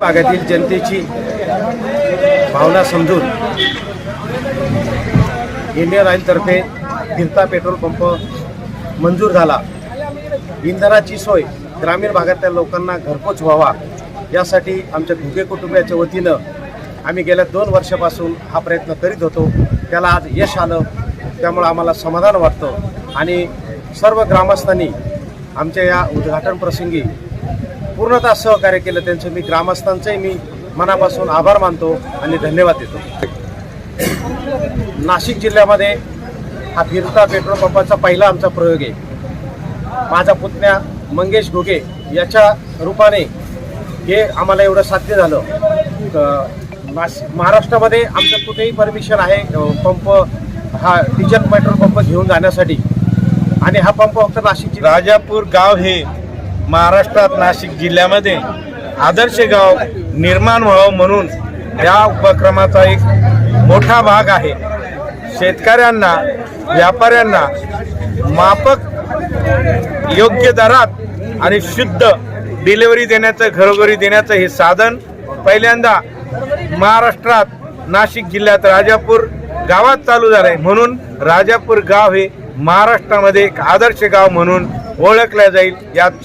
भागातील जनतेची भावना समजून इंडियन ऑइलतर्फे फिरता पेट्रोल पंप मंजूर झाला. इंधनाची सोय ग्रामीण भागातल्या लोकांना घरपोच व्हावा यासाठी आमच्या घुगे कुटुंबियाच्या वतीनं आम्ही गेल्या दोन वर्षापासून हा प्रयत्न करीत होतो. त्याला आज यश आलं त्यामुळं आम्हाला समाधान वाटतं आणि सर्व ग्रामस्थांनी आमच्या या उद्घाटन प्रसंगी पूर्णतः सहकार्य केलं त्यांचं. मी ग्रामस्थांचंही मी मनापासून आभार मानतो आणि धन्यवाद देतो. नाशिक जिल्ह्यामध्ये हा फिरता पेट्रोल पंपाचा पहिला आमचा प्रयोग आहे. माझा पुतण्या मंगेश घोगे याच्या रूपाने हे आम्हाला एवढं साध्य झालं. महाराष्ट्रामध्ये आमचं कुठेही परमिशन आहे पंप हा डिझेल पेट्रोल पंप घेऊन जाण्यासाठी. आणि हा पंप फक्त नाशिक राजापूर गाव हे महाराष्ट्रात नाशिक जिल्ह्यामध्ये आदर्श गाव निर्माण व्हावं म्हणून या उपक्रमाचा एक मोठा भाग आहे. शेतकऱ्यांना व्यापाऱ्यांना माफक योग्य दरात आणि शुद्ध डिलिव्हरी देण्याचं घरोघरी देण्याचं हे साधन पहिल्यांदा महाराष्ट्रात नाशिक जिल्ह्यात राजापूर गावात चालू झालं आहे म्हणून राजापूर गाव हे महाराष्ट्रामध्ये एक आदर्श गाव म्हणून ओळखलं जाईल. यात